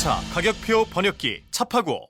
자동차 가격표 번역기 차파고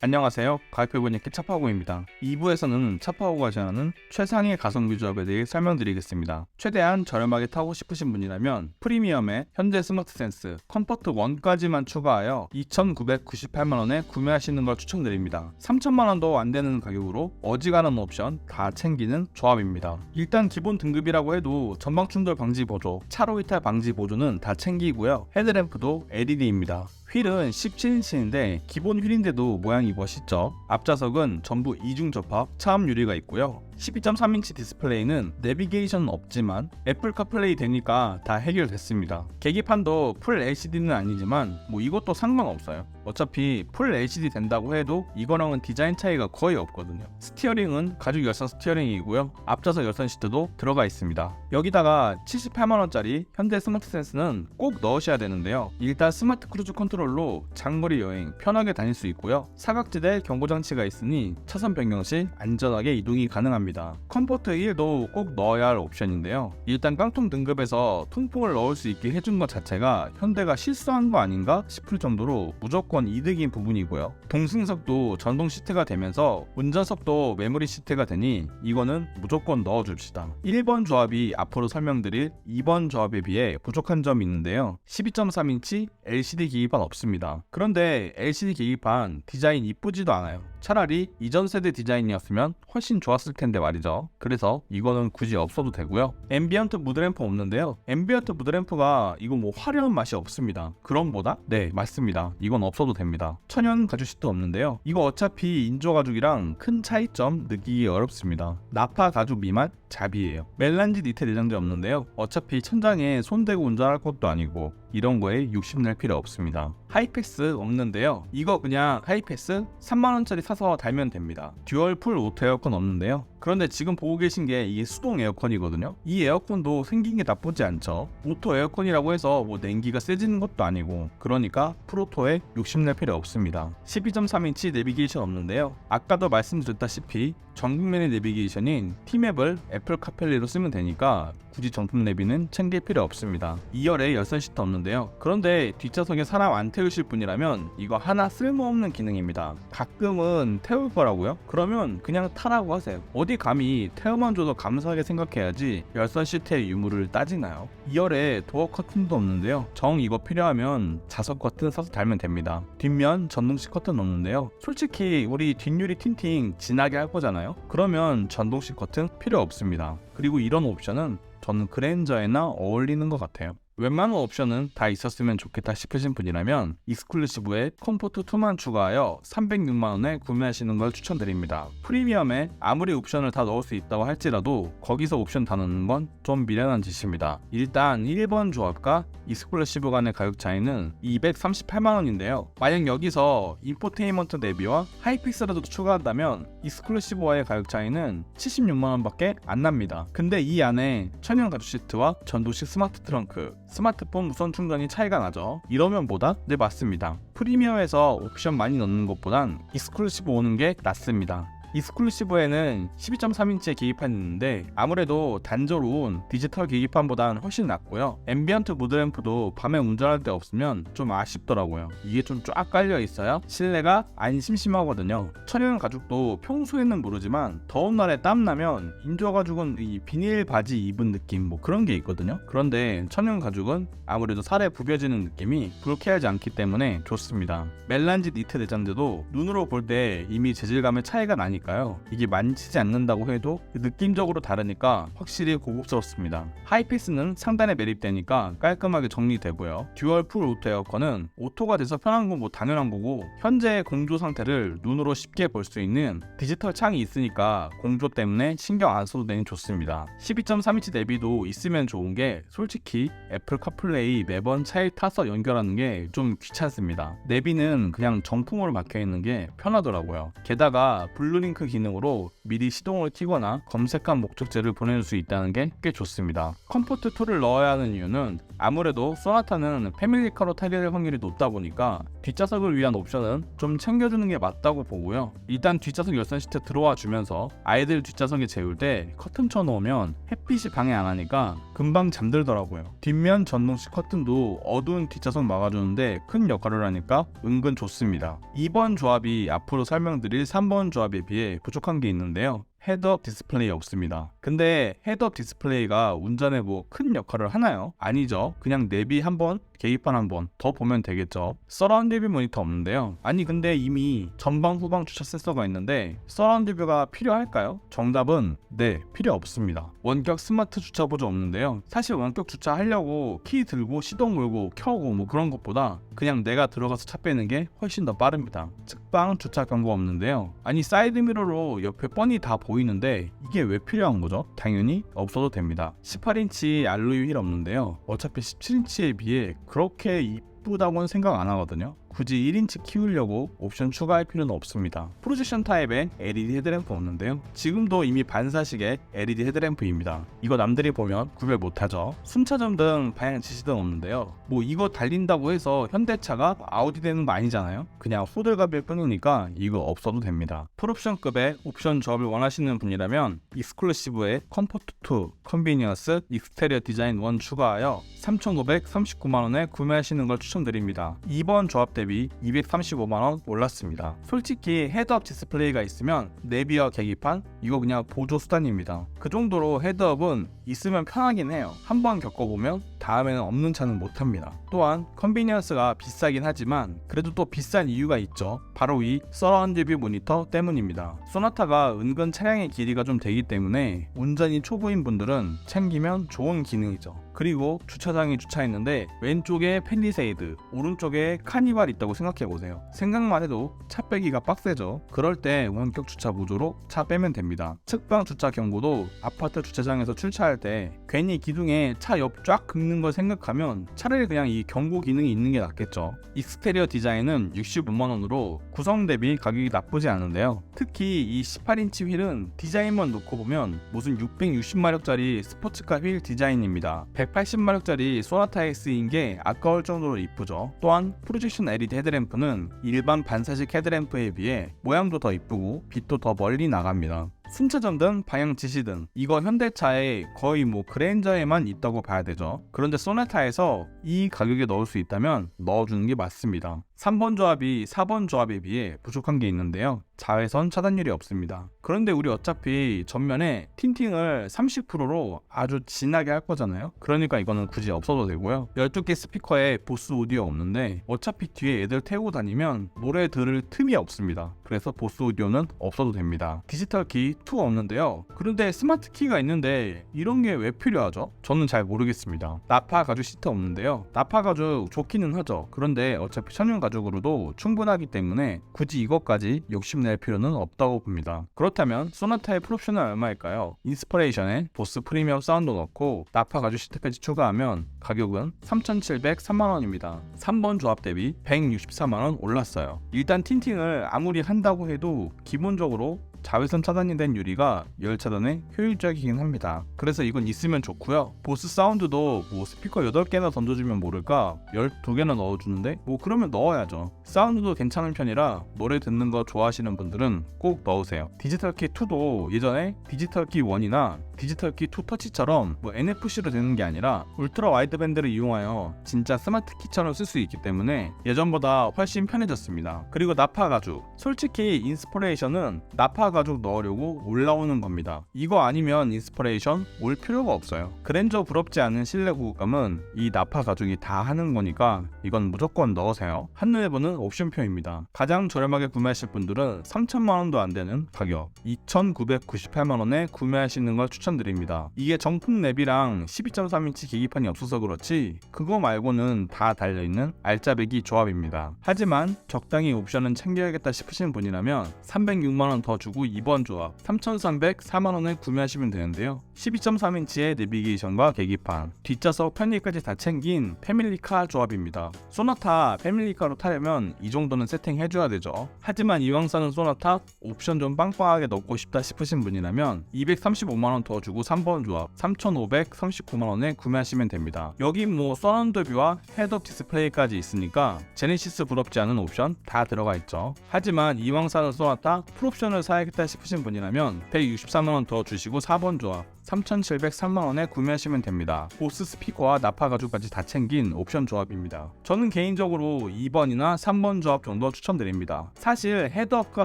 안녕하세요. 가격표분의 차파고입니다. 2부에서는 차파고가 제안하는 최상의 가성비 조합에 대해 설명드리겠습니다. 최대한 저렴하게 타고 싶으신 분이라면 프리미엄에 현대 스마트 센스 컴포트 1까지만 추가하여 2,998만원에 구매하시는 걸 추천드립니다. 3천만원도 안 되는 가격으로 어지간한 옵션 다 챙기는 조합입니다. 일단 기본 등급이라고 해도 전방 충돌 방지 보조, 차로 이탈 방지 보조는 다 챙기고요. 헤드램프도 LED입니다. 휠은 17인치인데 기본 휠인데도 모양이 멋있죠. 앞좌석은 전부 이중 접합 차음 유리가 있고요. 12.3인치 디스플레이는 내비게이션은 없지만 애플 카플레이 되니까 다 해결됐습니다. 계기판도 풀 LCD는 아니지만 뭐 이것도 상관없어요. 어차피 풀 LCD 된다고 해도 이거랑은 디자인 차이가 거의 없거든요. 스티어링은 가죽 열선 스티어링이고요. 앞좌석 열선 시트도 들어가 있습니다. 여기다가 78만원짜리 현대 스마트 센스는 꼭 넣으셔야 되는데요. 일단 스마트 크루즈 컨트롤로 장거리 여행 편하게 다닐 수 있고요. 사각지대 경고 장치가 있으니 차선 변경 시 안전하게 이동이 가능합니다. 컴포트 1도 꼭 넣어야 할 옵션인데요. 일단 깡통 등급에서 통풍을 넣을 수 있게 해준 것 자체가 현대가 실수한 거 아닌가 싶을 정도로 무조건 이득인 부분이고요. 동승석도 전동 시트가 되면서 운전석도 메모리 시트가 되니 이거는 무조건 넣어줍시다. 1번 조합이 앞으로 설명드릴 2번 조합에 비해 부족한 점이 있는데요. 12.3인치 LCD 계기판 없습니다. 그런데 LCD 계기판 디자인 이쁘지도 않아요. 차라리 이전 세대 디자인이었으면 훨씬 좋았을 텐데 말이죠. 그래서 이거는 굳이 없어도 되고요. 앰비언트 무드램프 없는데요. 앰비언트 무드램프가 이거 뭐 화려한 맛이 없습니다. 그럼보다 네 맞습니다. 이건 없어도 됩니다. 천연 가죽 시트 없는데요. 이거 어차피 인조 가죽이랑 큰 차이점 느끼기 어렵습니다. 나파 가죽 미만 잡이에요. 멜란지 니트 내장재 없는데요. 어차피 천장에 손대고 운전할 것도 아니고 이런 거에 욕심 낼 필요 없습니다. 하이패스 없는데요. 이거 그냥 하이패스 3만원짜리 사서 달면 됩니다. 듀얼 풀 오토 에어컨 없는데요. 그런데 지금 보고 계신 게 이게 수동 에어컨이거든요. 이 에어컨도 생긴 게 나쁘지 않죠. 오토 에어컨이라고 해서 뭐 냉기가 세지는 것도 아니고 그러니까 프로토에 욕심낼 필요 없습니다. 12.3인치 내비게이션 없는데요. 아까도 말씀드렸다시피 전국면의 내비게이션인 T맵을 애플 카펠리로 쓰면 되니까 굳이 정품 내비는 챙길 필요 없습니다. 2열에 열선 시트 없는데요. 그런데 뒷좌석에 사람 안 태우실 분이라면 이거 하나 쓸모없는 기능입니다. 가끔은 태울 거라고요? 그러면 그냥 타라고 하세요. 어디 감히 태워만 줘도 감사하게 생각해야지 열선 시트의 유무를 따지나요? 2열에 도어 커튼도 없는데요. 정 이거 필요하면 자석 커튼 사서 달면 됩니다. 뒷면 전동식 커튼 없는데요. 솔직히 우리 뒷유리 틴팅 진하게 할 거잖아요. 그러면 전동식 커튼 필요 없습니다. 그리고 이런 옵션은 저는 그랜저에나 어울리는 것 같아요. 웬만한 옵션은 다 있었으면 좋겠다 싶으신 분이라면 익스클루시브에 컴포트 2만 추가하여 306만원에 구매하시는 걸 추천드립니다. 프리미엄에 아무리 옵션을 다 넣을 수 있다고 할지라도 거기서 옵션 다 넣는 건 좀 미련한 짓입니다. 일단 1번 조합과 익스클루시브 간의 가격 차이는 238만원인데요. 만약 여기서 인포테인먼트 내비와 하이픽스라도 추가한다면 익스클루시브와의 가격 차이는 76만원밖에 안 납니다. 근데 이 안에 천연 가죽 시트와 전도식 스마트 트렁크, 스마트폰 무선 충전이 차이가 나죠. 이러면 보다? 네 맞습니다. 프리미엄에서 옵션 많이 넣는 것보단 익스클루시브 오는 게 낫습니다. 익스클루시브에는 12.3인치의 계기판이 있는데 아무래도 단조로운 디지털 계기판보다는 훨씬 낫고요. 앰비언트 무드램프도 밤에 운전할 때 없으면 좀 아쉽더라고요. 이게 좀 쫙 깔려 있어야 실내가 안 심심하거든요. 천연 가죽도 평소에는 모르지만 더운 날에 땀 나면 인조 가죽은 이 비닐 바지 입은 느낌 뭐 그런 게 있거든요. 그런데 천연 가죽은 아무래도 살에 부벼지는 느낌이 불쾌하지 않기 때문에 좋습니다. 멜란지 니트 내장재도 눈으로 볼 때 이미 재질감의 차이가 나니까 보니까요. 이게 만지지 않는다고 해도 느낌적으로 다르니까 확실히 고급스럽습니다. 하이피스는 상단에 매립되니까 깔끔하게 정리되고요. 듀얼 풀 오토 에어컨은 오토가 돼서 편한 건 뭐 당연한 거고 현재의 공조 상태를 눈으로 쉽게 볼 수 있는 디지털 창이 있으니까 공조 때문에 신경 안 써도 되니 좋습니다. 12.3인치 내비도 있으면 좋은 게 솔직히 애플 카플레이 매번 차에 타서 연결하는 게 좀 귀찮습니다. 내비는 그냥 정품으로 박혀 있는 게 편하더라고요. 게다가 블루링 링크 기능으로 미리 시동을 켜거나 검색한 목적지를 보내줄 수 있다는 게 꽤 좋습니다. 컴포트 2를 넣어야 하는 이유는 아무래도 소나타는 패밀리카로 타게 될 확률이 높다 보니까 뒷좌석을 위한 옵션은 좀 챙겨주는 게 맞다고 보고요. 일단 뒷좌석 열선 시트 들어와 주면서 아이들 뒷좌석에 재울 때 커튼 쳐놓으면 햇빛이 방해 안 하니까 금방 잠들더라고요. 뒷면 전동식 커튼도 어두운 뒷좌석 막아주는데 큰 역할을 하니까 은근 좋습니다. 2번 조합이 앞으로 설명드릴 3번 조합에 비해 부족한 게 있는데요. 헤드업 디스플레이 없습니다. 근데 헤드업 디스플레이가 운전에 뭐 큰 역할을 하나요? 아니죠. 그냥 내비 한번 계기판 한번 더 보면 되겠죠. 서라운드 뷰 모니터 없는데요. 아니 근데 이미 전방 후방 주차 센서가 있는데 서라운드 뷰가 필요할까요? 정답은 네 필요 없습니다. 원격 스마트 주차 보조 없는데요. 사실 원격 주차 하려고 키 들고 시동 걸고 켜고 뭐 그런 것보다 그냥 내가 들어가서 차 빼는 게 훨씬 더 빠릅니다. 측방 주차 경고 없는데요. 아니 사이드 미러로 옆에 뻔히 다 보이는데 이게 왜 필요한 거죠? 당연히 없어도 됩니다. 18인치 알로이 휠 없는데요. 어차피 17인치에 비해 그렇게 이쁘다고는 생각 안 하거든요. 굳이 1인치 키우려고 옵션 추가할 필요는 없습니다. 프로젝션 타입의 LED 헤드램프 없는데요. 지금도 이미 반사식의 LED 헤드램프입니다. 이거 남들이 보면 구별 못하죠. 순차점 등 방향 지시등 없는데요. 뭐 이거 달린다고 해서 현대차가 아우디 되는 거 아니잖아요. 그냥 호들갑일 뿐이니까 이거 없어도 됩니다. 풀옵션급의 옵션 조합을 원하시는 분이라면 익스클루시브의 컴포트2, 컨비니언스, 익스테리어 디자인 1 추가하여 3,939만원에 구매하시는 걸 추천드립니다. 이번 조합 대비 235만원 올랐습니다. 솔직히 헤드업 디스플레이가 있으면 내비와 계기판 이거 그냥 보조 수단입니다. 그 정도로 헤드업은 있으면 편하긴 해요. 한번 겪어보면 다음에는 없는 차는 못합니다. 또한 컨비니언스가 비싸긴 하지만 그래도 또 비싼 이유가 있죠. 바로 이 서라운드 뷰 모니터 때문입니다. 소나타가 은근 차량의 길이가 좀 되기 때문에 운전이 초보인 분들은 챙기면 좋은 기능이죠. 그리고 주차장에 주차했는데 왼쪽에 펠리세이드, 오른쪽에 카니발 있다고 생각해 보세요. 생각만 해도 차 빼기가 빡세죠. 그럴 때 원격 주차 보조로 차 빼면 됩니다. 측방 주차 경고도 아파트 주차장에서 출차할 때 괜히 기둥에 차 옆 쫙 긁는 걸 생각하면 차라리 그냥 이 경고 기능이 있는 게 낫겠죠. 익스테리어 디자인은 65만 원으로 구성 대비 가격이 나쁘지 않은데요. 특히 이 18인치 휠은 디자인만 놓고 보면 무슨 660마력짜리 스포츠카 휠 디자인입니다. 180마력짜리 소나타 S인 게 아까울 정도로 이쁘죠. 또한 프로젝션 LED 헤드램프는 일반 반사식 헤드램프에 비해 모양도 더 이쁘고 빛도 더 멀리 나갑니다. 순차전 등 방향 지시 등 이거 현대차에 거의 뭐 그랜저에만 있다고 봐야 되죠. 그런데 소나타에서 이 가격에 넣을 수 있다면 넣어주는 게 맞습니다. 3번 조합이 4번 조합에 비해 부족한 게 있는데요. 자외선 차단율이 없습니다. 그런데 우리 어차피 전면에 틴팅을 30%로 아주 진하게 할 거잖아요. 그러니까 이거는 굳이 없어도 되고요. 12개 스피커에 보스 오디오 없는데 어차피 뒤에 애들 태우고 다니면 노래 들을 틈이 없습니다. 그래서 보스 오디오는 없어도 됩니다. 디지털 키2 없는데요. 그런데 스마트 키가 있는데 이런 게 왜 필요하죠? 저는 잘 모르겠습니다. 나파 가죽 시트 없는데요. 나파 가죽 좋기는 하죠. 그런데 어차피 천연 가죽으로도 충분하기 때문에 굳이 이것까지 욕심낼 필요는 없다고 봅니다. 그렇다면 소나타의 풀옵션은 얼마일까요? 인스퍼레이션에 보스 프리미엄 사운드 넣고 나파 가죽 시트까지 추가하면 가격은 3,703만원입니다. 3번 조합 대비 164만원 올랐어요. 일단 틴팅을 아무리 한다고 해도 기본적으로 자외선 차단이 된 유리가 열 차단에 효율적이긴 합니다. 그래서 이건 있으면 좋고요. 보스 사운드도 뭐 스피커 8개나 던져주면 모를까 12개나 넣어주는데 뭐 그러면 넣어야죠. 사운드도 괜찮은 편이라 노래 듣는 거 좋아하시는 분들은 꼭 넣으세요. 디지털 키 2도 예전에 디지털 키 1이나 디지털 키 2 터치처럼 뭐 NFC로 되는 게 아니라 울트라 와이드 밴드를 이용하여 진짜 스마트 키처럼 쓸 수 있기 때문에 예전보다 훨씬 편해졌습니다. 그리고 나파 가죽. 솔직히 인스퍼레이션은 나파 가죽 넣으려고 올라오는 겁니다. 이거 아니면 인스퍼레이션 올 필요가 없어요. 그랜저 부럽지 않은 실내 구급감은 이 나파 가죽이 다 하는 거니까 이건 무조건 넣으세요. 한눈에 보는 옵션표입니다. 가장 저렴하게 구매하실 분들은 3천만 원도 안 되는 가격 2,998만 원에 구매하시는 걸 추천. 추천드립니다. 이게 정품 랩이랑 12.3인치 계기판이 없어서 그렇지 그거 말고는 다 달려있는 알짜배기 조합입니다. 하지만 적당히 옵션은 챙겨야겠다 싶으신 분이라면 306만원 더 주고 2번 조합 3,304만원에 구매하시면 되는데요. 12.3인치의 내비게이션과 계기판 뒷좌석 편리까지 다 챙긴 패밀리카 조합입니다. 소나타 패밀리카로 타려면 이 정도는 세팅해줘야 되죠. 하지만 이왕 사는 소나타 옵션 좀 빵빵하게 넣고 싶다 싶으신 분이라면 235만원 더 주고 3번 조합 3,539만원에 구매하시면 됩니다. 여기 뭐 서라운드 뷰와 헤드업 디스플레이까지 있으니까 제네시스 부럽지 않은 옵션 다 들어가 있죠. 하지만 이왕 사는 소나타 풀옵션을 사야 겠다 싶으신 분이라면 163만원 더 주시고 4번 조합 3,703만원에 구매하시면 됩니다. 보스 스피커와 나파 가죽까지 다 챙긴 옵션 조합입니다. 저는 개인적으로 2번이나 3번 조합 정도 추천드립니다. 사실 헤드업과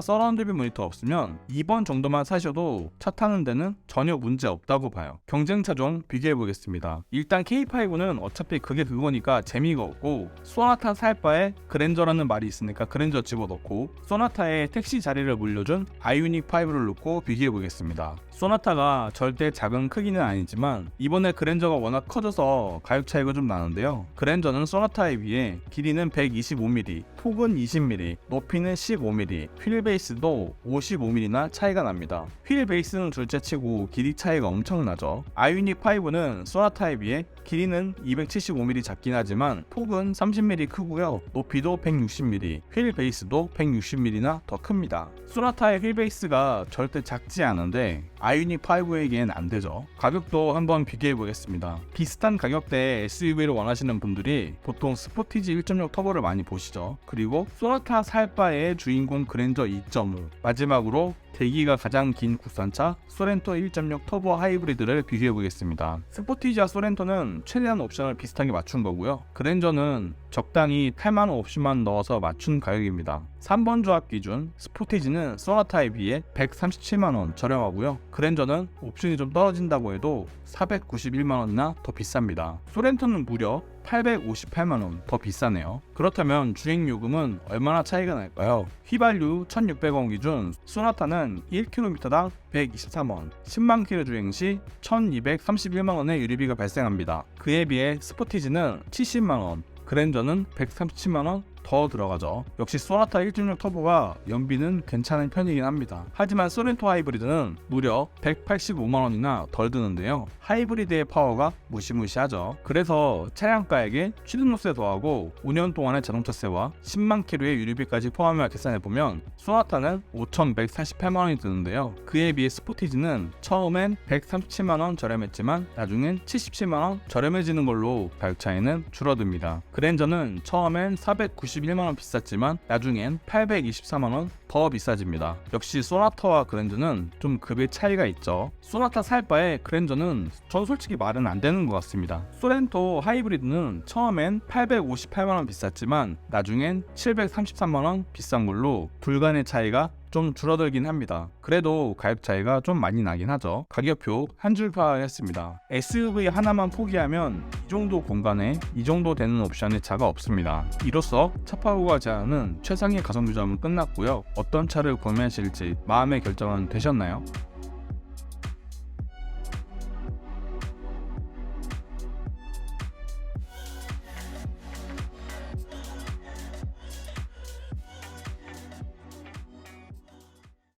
서라운드 뷰 모니터 없으면 2번 정도만 사셔도 차 타는 데는 전혀 문제 없다고 봐요. 경쟁차 좀 비교해 보겠습니다. 일단 K5는 어차피 그게 그거니까 재미가 없고 소나타 살 바에 그랜저라는 말이 있으니까 그랜저 집어넣고 소나타에 택시 자리를 물려준 아이유닉 5를 놓고 비교해 보겠습니다. 소나타가 절대 작은 크기는 아니지만 이번에 그랜저가 워낙 커져서 가격 차이가 좀 나는데요. 그랜저는 소나타에 비해 길이는 125mm, 폭은 20mm, 높이는 15mm, 휠 베이스도 55mm나 차이가 납니다. 휠 베이스는 둘째치고 길이 차이가 엄청나죠. 아이유닉 5는 소나타에 비해 길이는 275mm 작긴 하지만 폭은 30mm 크고요. 높이도 160mm, 휠 베이스도 160mm나 더 큽니다. 소나타의 휠 베이스가 절대 작지 않은데 아이유닉 5에겐 안 되죠. 가격도 한번 비교해 보겠습니다. 비슷한 가격대의 SUV를 원하시는 분들이 보통 스포티지 1.6 터보를 많이 보시죠. 그리고 소나타 살 바의 주인공 그랜저 2.5 마지막으로 대기가 가장 긴 국산차 소렌토 1.6 터보 하이브리드를 비교해 보겠습니다. 스포티지와 소렌토는 최대한 옵션을 비슷하게 맞춘 거고요. 그랜저는 적당히 탈만한 옵션만 넣어서 맞춘 가격입니다. 3번 조합 기준 스포티지는 소나타에 비해 137만 원 저렴하고요. 그랜저는 옵션이 좀 떨어진다고 해도 491만 원이나 더 비쌉니다. 소렌토는 무려 858만 원 더 비싸네요. 그렇다면 주행 요금은 얼마나 차이가 날까요? 휘발유 1600원 기준 소나타는 1km당 123원, 10만 킬로 주행 시 1231만 원의 유류비가 발생합니다. 그에 비해 스포티지는 70만 원, 그랜저는 137만 원 더 들어가죠. 역시 소나타 1.6 터보가 연비는 괜찮은 편이긴 합니다. 하지만 소렌토 하이브리드는 무려 185만원이나 덜 드는데요. 하이브리드의 파워가 무시무시하죠. 그래서 차량가액에 취등록세 더하고 5년 동안의 자동차세와 10만 킬로의 유류비까지 포함해 계산해보면 소나타는 5,148만원이 드는데요. 그에 비해 스포티지는 처음엔 137만원 저렴했지만 나중엔 77만원 저렴해지는 걸로 가격 차이는 줄어듭니다. 그랜저는 처음엔 490 91만원 비쌌지만 나중엔 824만원 더 비싸집니다. 역시 소나타와 그랜저는 좀 급의 차이가 있죠. 소나타 살 바에 그랜저는 전 솔직히 말은 안 되는 것 같습니다. 소렌토 하이브리드는 처음엔 858만원 비쌌지만 나중엔 733만원 비싼 걸로 불간의 차이가 좀 줄어들긴 합니다. 그래도 가격 차이가 좀 많이 나긴 하죠. 가격표 한 줄 파악했습니다. SUV 하나만 포기하면 이 정도 공간에 이 정도 되는 옵션의 차가 없습니다. 이로써 차파고가 제안은 최상의 가성비 점은 끝났고요. 어떤 차를 구매하실지 마음의 결정은 되셨나요?